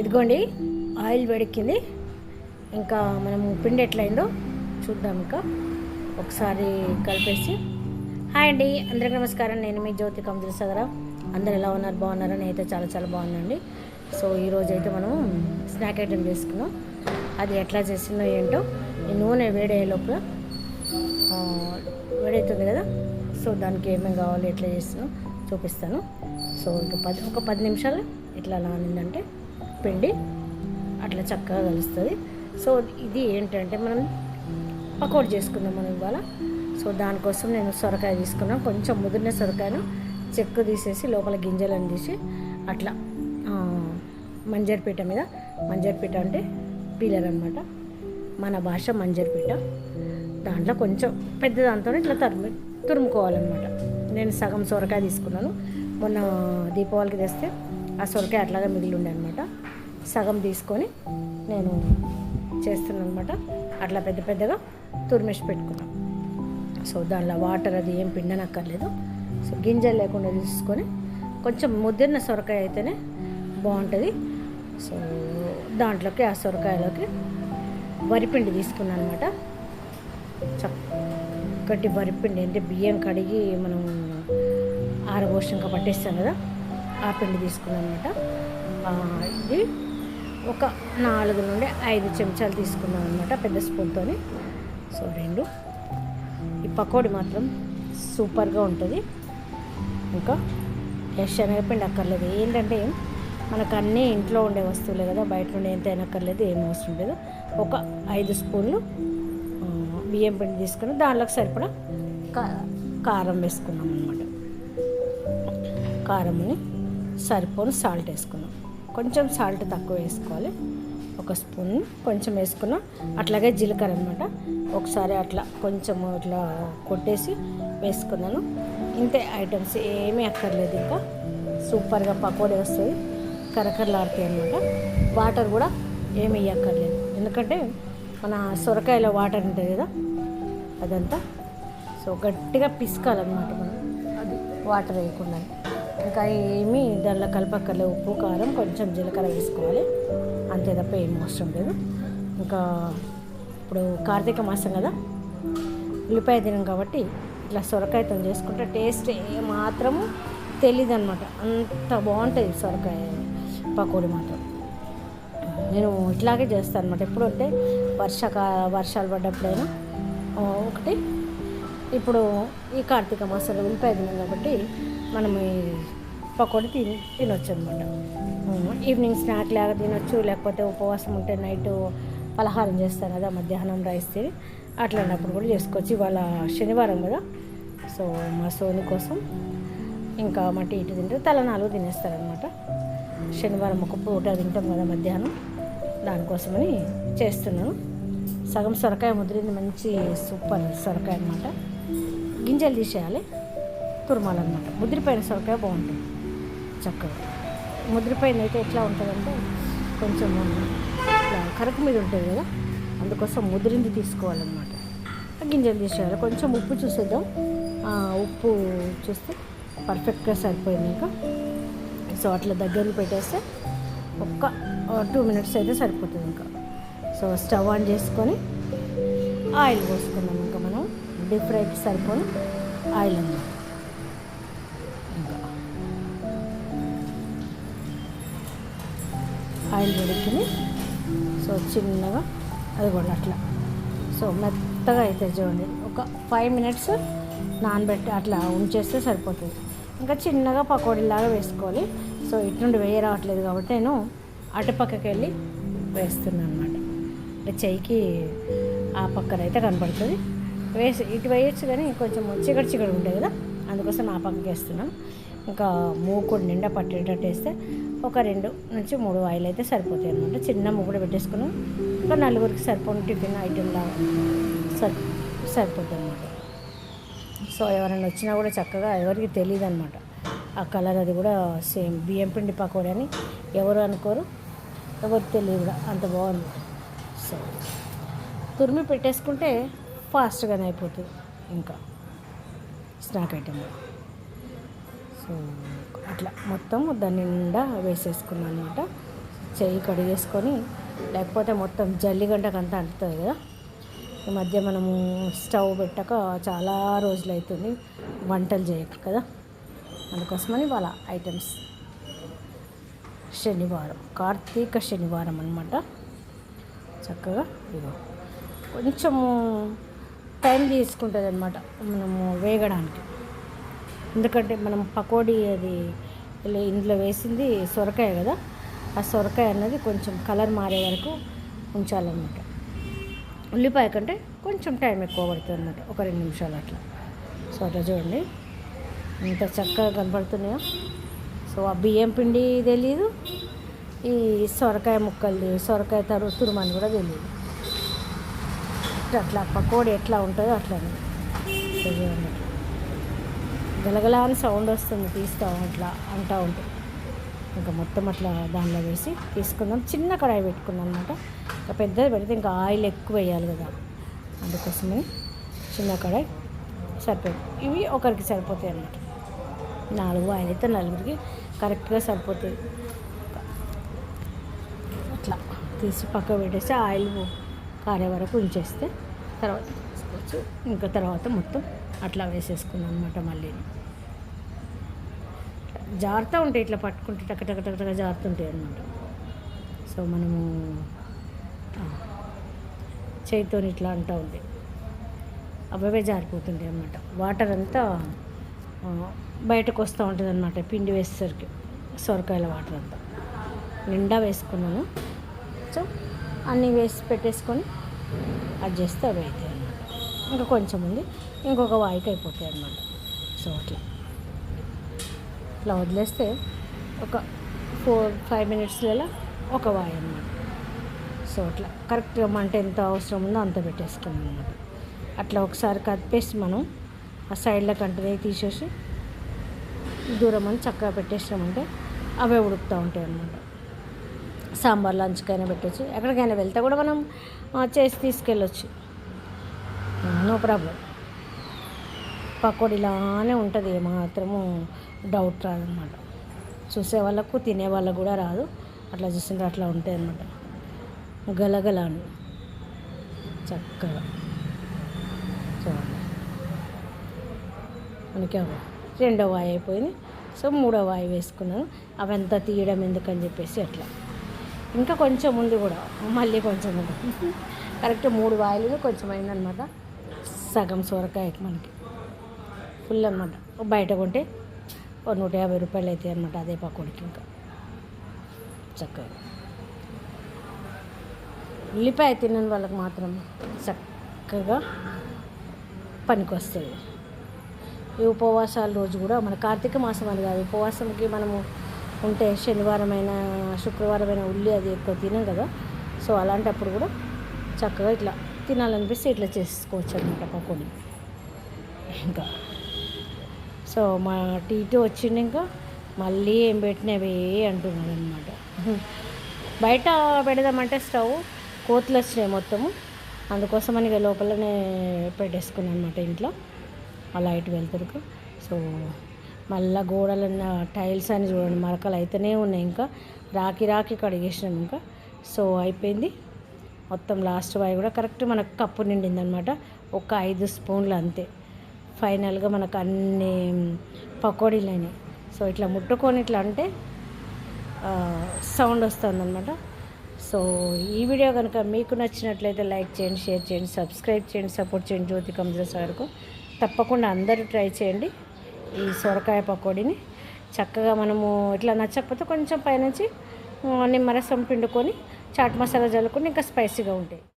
ఇదిగోండి ఆయిల్ వేడెక్కింది. ఇంకా మనము పిండి ఎట్లయిందో చూద్దాం ఇంకా. ఒకసారి కలిపేసి. హాయ్ అండి అందరికీ నమస్కారం. నేను మీ జ్యోతి కమజల సగరా అందరు ఎలా ఉన్నారు? బాగున్నారా? నేనైతే చాలా చాలా బాగున్నాండి సో ఈరోజు అయితే మనం స్నాక్ ఐటెం చేసుకున్నాం అది ఎట్లా చేసిందో ఏంటో ఈ నూనె వేడయ్యే లోపల వేడవుతుంది కదా? సో దానికి ఏమేమి కావాలి ఎట్లా చేస్తున్నాం చూపిస్తాను. సో ఇంకా పది ఒక పది నిమిషాలు ఇట్లా నానిందంటే పిండి అట్లా చక్కగా కలుస్తుంది. సో ఇది ఏంటంటే మనం పకోడీ చేసుకుందాం మనం ఇవాళ. సో దానికోసం నేను సొరకాయ తీసుకున్నాను కొంచెం ముదిరిన సొరకాయను చెక్కు తీసేసి లోపల గింజలను తీసి అట్లా ఆ, మంజరిపీట మీద. మంజరిపీట అంటే పీలర్ అనమాట మన భాష మంజరిపీట. దాంట్లో కొంచెం పెద్ద దాంతో ఇట్లా తరుము తురుముకోవాలన్నమాట. నేను సగం సొరకాయ తీసుకున్నాను. మొన్న దీపావళికి తెస్తే ఆ సొరకాయ అట్లాగే మిగిలి ఉండే అనమాట సగం తీసుకొని నేను చేస్తున్నాను అనమాట అట్లా పెద్ద పెద్దగా తురిమేసి పెట్టుకున్నాను సో దానిలో వాటర్ అది ఏం పిండనక్కర్లేదు. సో గింజలు లేకుండా తీసుకొని కొంచెం ముద్దిరిన సొరకాయ అయితేనే బాగుంటుంది. సో దాంట్లోకి ఆ సొరకాయలోకి వరిపిండి తీసుకున్నాను అనమాట చక్కటి వరిపిండి అంటే బియ్యం కడిగి మనం ఆరబోషంగా పట్టేస్తాం కదా ఆ పిండి తీసుకున్నాను అనమాట ఇది ఒక నాలుగు నుండి ఐదు చెంచాలు తీసుకున్నాం అనమాట పెద్ద స్పూన్తోని. సో రెండు. ఈ పకోడీ మాత్రం సూపర్గా ఉంటుంది. ఇంకా ఫ్రెష్ శనగపిండి అక్కర్లేదు. ఏంటంటే మనకు అన్నీ ఇంట్లో ఉండే వస్తువులే కదా బయట నుండి ఎంత అయినక్కర్లేదు ఏం అవసరం లేదు. ఒక ఐదు స్పూన్లు బియ్యం పిండి తీసుకుని దాంట్లోకి సరిపడా కా- కారం వేసుకున్నాం అనమాట కారంని సరిపోను సాల్ట్ వేసుకున్నాం. కొంచెం సాల్ట్ తక్కువ వేసుకోవాలి. ఒక స్పూన్ కొంచెం వేసుకున్నాం. అట్లాగే జీలకర్ర అనమాట ఒకసారి అట్లా కొంచెం ఇట్లా కొట్టేసి వేసుకున్నాను. ఇంతే ఐటమ్స్ ఏమీ అక్కర్లేదు ఇంకా. సూపర్గా పకోడీ వస్తుంది. కరకరలాడుతాయి అనమాట వాటర్ కూడా ఏమి వేయక్కర్లేదు ఎందుకంటే మన సొరకాయలో వాటర్ ఉంటుంది కదా అదంతా. సో గట్టిగా పిసుకాలన్నమాట మనం. అది వాటర్ వేయకుండా ఇంకా ఏమీ దానిలో కలపక్కర్లే ఉప్పు కారం కొంచెం జీలకర్ర వేసుకోవాలి. అంతే తప్ప ఏం అవసరం లేదు. ఇంకా ఇప్పుడు కార్తీక మాసం కదా. ఉల్లిపాయ దినం కాబట్టి ఇట్లా సొరకాయతో చేసుకుంటే టేస్ట్ ఏ మాత్రము తెలియదు అనమాట అంత బాగుంటుంది సొరకాయ పకోడీ మాత్రం. నేను ఇట్లాగే చేస్తాను అనమాట ఎప్పుడు అంటే వర్షాకా వర్షాలు పడ్డప్పుడైనా. ఒకటి ఇప్పుడు ఈ కార్తీక మాసంలో ఉల్లిపాయ తిన్నాం కాబట్టి మనం ఈ పకోడీ తిని తినొచ్చు అనమాట ఈవినింగ్ స్నాక్ లాగా తినొచ్చు లేకపోతే ఉపవాసం ఉంటే నైట్ పలహారం చేస్తాను కదా మధ్యాహ్నం రైస్ తిని అట్లాంటప్పుడు కూడా చేసుకోవచ్చు. ఇవాళ శనివారం కదా సో మా సోని కోసం ఇంకా మట్టి ఇటు తింటే తలనాలు తినేస్తారనమాట శనివారం ఒక పూట తింటాం కదా మధ్యాహ్నం దానికోసమని చేస్తున్నాను. సగం సొరకాయ ముదిరింది మంచి సూపర్ సొరకాయ అనమాట గింజలు తీసేయాలి. తురమాలన్నమాట. ముదిరిపోయిన సొరకాయ బాగుంటుంది. చక్కగా. ముదిరిపోయిన అయితే ఎట్లా ఉంటుందంటే కొంచెం కరకు మీద ఉంటుంది కదా అందుకోసం ముదిరింది తీసుకోవాలన్నమాట. ఆ గింజలు తీసేయాలి. కొంచెం ఉప్పు చూసేద్దాం. ఉప్పు చూస్తే పర్ఫెక్ట్గా సరిపోయింది ఇంకా. సో అట్లా దగ్గరలో పెట్టేస్తే ఒక్క టూ మినిట్స్ అయితే సరిపోతుంది ఇంకా. సో స్టవ్ ఆన్ చేసుకొని ఆయిల్ పోసుకుందాం ఇంకా. డీప్ ఫ్రైకి సరిపోని ఆయిల్ ఉంది. ఆయిల్ వేడెక్కింది. సో చిన్నగా అది కూడా అట్లా. సో మెత్తగా అయితే చూడండి. ఒక ఫైవ్ మినిట్స్ నానబెట్టి అట్లా ఉంచేస్తే సరిపోతుంది. ఇంకా చిన్నగా పకోడీలాగా వేసుకోవాలి. సో ఇటు నుండి వేయ రావట్లేదు కాబట్టి నేను అటుపక్కకి వెళ్ళి వేస్తున్నాను అనమాట అంటే చెయ్యికి ఆ పక్కన అయితే కనపడుతుంది. వేసి ఇటు వేయచ్చు కానీ కొంచెం చికటి చికటి ఉంటుంది కదా అందుకోసం ఆ పక్కకి వేస్తున్నాం. ఇంకా మూకుడు నిండా పట్టేటట్టు వేస్తే ఒక రెండు నుంచి మూడు ఆయిల్ అయితే సరిపోతాయి అనమాట చిన్న మూకుడు పెట్టేసుకున్నాం. ఇంకా నలుగురికి సరిపోయిన టిఫిన్ ఐటెంలా సరి సరిపోతుంది అనమాట సో ఎవరైనా వచ్చినా కూడా చక్కగా ఎవరికి తెలియదు అనమాట ఆ కలర్ అది కూడా సేమ్ బియ్యం పిండి పకోడీ అని ఎవరు అనుకోరు ఎవరికి తెలియదు కూడా అంత బాగుంది. సో తురిమి పెట్టేసుకుంటే ఫాస్ట్గానే అయిపోతుంది. ఇంకా స్నాక్ ఐటమ్ సో అట్లా మొత్తం దాని నిండా వేసేసుకున్నాను అనమాట చెయ్యి కడిగేసుకొని లేకపోతే మొత్తం జల్లిగంటకంతా అంటుతుంది కదా. ఈ మధ్య మనము స్టవ్ పెట్టక చాలా రోజులు అవుతుంది వంటలు చేయక కదా. అందుకోసమని వాళ్ళ ఐటమ్స్. శనివారం కార్తీక శనివారం అనమాట చక్కగా ఇదో కొంచెము టైం తీసుకుంటుంది అనమాట మనము వేగడానికి. ఎందుకంటే మనం పకోడీ అది ఇందులో వేసింది సొరకాయ కదా ఆ సొరకాయ అన్నది కొంచెం కలర్ మారే వరకు ఉంచాలన్నమాట. ఉల్లిపాయ కంటే కొంచెం టైం ఎక్కువ పడుతుంది అనమాట ఒక రెండు నిమిషాలు అట్లా. సో అట్లా చూడండి ఇంత చక్కగా కనపడుతున్నాయో. సో ఆ బియ్యం పిండి తెలియదు ఈ సొరకాయ ముక్కలు సొరకాయ తరు తురుమని కూడా తెలియదు అట్లా పకోడీ ఎట్లా ఉంటుందో చూడండి అట్లా. గలగలా అని సౌండ్ వస్తుంది తీస్తాం అట్లా అంటా ఉంటుంది ఇంకా మొత్తం అట్లా దానిలో వేసి తీసుకుందాం. చిన్న కడాయి పెట్టుకున్నాం అనమాట ఇంకా పెద్దది పెడితే ఇంకా ఆయిల్ ఎక్కువ వేయాలి కదా. అందుకోసమే చిన్న కడాయి సరిపోయి ఇవి ఒకరికి సరిపోతాయి అన్నమాట. నాలుగు ఆయిల్ అయితే నలుగురికి కరెక్ట్గా సరిపోతుంది అట్లా తీసి పక్క పెట్టేసి ఆయిల్ కారే వరకు ఉంచేస్తే తర్వాత తీసుకోవచ్చు. ఇంకా తర్వాత మొత్తం అట్లా వేసేసుకున్నాం అనమాట మళ్ళీ. జారుతూ ఉంటాయి ఇట్లా పట్టుకుంటే టక టక టక టక జారుతుంటాయి అనమాట సో మనము చేతితో ఇట్లా అంటూ ఉంది అవే జారిపోతుంటాయి అనమాట వాటర్ అంతా బయటకు వస్తూ ఉంటుంది అనమాట పిండి వేసేసరికి సొరకాయల వాటర్ అంతా. నిండా వేసుకున్నాను. సో అన్నీ వేసి పెట్టేసుకొని అది చేస్తే అవి అవుతాయి అన్నమాట. ఇంకా కొంచెం ఉంది. ఇంకొక వాయికి అయిపోతాయి అన్నమాట. సో అట్లా. ఇట్లా వదిలేస్తే ఒక ఫోర్ ఫైవ్ మినిట్స్లలో ఒక వాయి అన్నమాట. సో అట్లా. కరెక్ట్గా మంట ఎంత అవసరం ఉందో అంత పెట్టేసుకున్నాం అనమాట అట్లా ఒకసారి కదిపేసి మనం ఆ సైడ్లో కంటే తీసేసి దూరం అని చక్కగా పెట్టేసామంటే అవే ఉడుకుతూ ఉంటాయి అన్నమాట. సాంబార్ లంచ్కైనా పెట్టచ్చు. ఎక్కడికైనా వెళ్తే కూడా మనం చేసి తీసుకెళ్ళొచ్చు. No problem. పకోడీలానే ఉంటుంది ఏమాత్రము డౌట్ రాదనమాట. చూసే వాళ్ళకు తినే వాళ్ళకు కూడా రాదు. అట్లా చూస్తుంటే అట్లా ఉంటాయి అనమాట గలగలాను. అని చక్కగా చూడండి మనకి రెండో వాయి అయిపోయింది. సో మూడో వాయి వేసుకున్నాను. అవంతా తీయడం ఎందుకని చెప్పేసి అట్లా. ఇంకా కొంచెం ఉంది కూడా. మళ్ళీ కొంచెం ఉంది. కరెక్ట్ మూడు వాయిలు కొంచెం అయిందనమాట సగం సొరకాయకి మనకి. ఫుల్ అనమాట బయట కొంటే ఒక నూట యాభై రూపాయలు అవుతాయి అనమాట అదే పకోడికి ఇంకా. చక్కగా. ఉల్లిపాయ తినని వాళ్ళకి మాత్రం చక్కగా పనికొస్తుంది ఈ ఉపవాసాల రోజు కూడా మన కార్తీక మాసం అని కాదు ఉపవాసంకి మనము ఉంటే శనివారం అయినా శుక్రవారం అయినా ఉల్లి అది ఎక్కువ తినం కదా. సో అలాంటప్పుడు కూడా చక్కగా ఇట్లా తినాలనిపిస్తే ఇట్లా చేసుకోవచ్చు అనమాట పకోడీ ఇంకా. సో మా టీటీ వచ్చిండు ఇంకా మళ్ళీ ఏం పెట్టినవి అంటున్నాడు అనమాట బయట పెడదామంటే స్టవ్ కోతులు వచ్చినాయి మొత్తము. అందుకోసమని ఇక లోపలనే పెట్టేసుకున్నాను అనమాట ఇంట్లో. ఆ లైట్ వెళ్తురుకు సో మళ్ళా గోడలన్న టైల్స్ అని చూడండి మరకలు అయితేనే ఉన్నాయి ఇంకా. రాకి రాకి కడిగేసినాం ఇంకా. సో అయిపోయింది. మొత్తం లాస్ట్ వాయి కూడా కరెక్ట్ మనకు కప్పు నిండింది అనమాట ఒక ఐదు స్పూన్లు అంతే. ఫైనల్గా మనకు అన్ని పకోడీలు అయినాయి. సో ఇట్లా ముట్టుకొని ఇట్లా అంటే సౌండ్ వస్తుందన్నమాట. సో ఈ వీడియో కనుక మీకు నచ్చినట్లయితే లైక్ చేయండి షేర్ చేయండి సబ్స్క్రైబ్ చేయండి సపోర్ట్ చేయండి జ్యోతి కమజ సార్కు తప్పకుండా అందరూ ట్రై చేయండి. ఈ సొరకాయ పకోడీని చక్కగా మనము ఇట్లా నచ్చకపోతే కొంచెం పైనుంచి నిమ్మరసం పిండుకొని చాట్ మసాలా జల్లుకొని ఇంకా స్పైసీగా ఉంటాయి.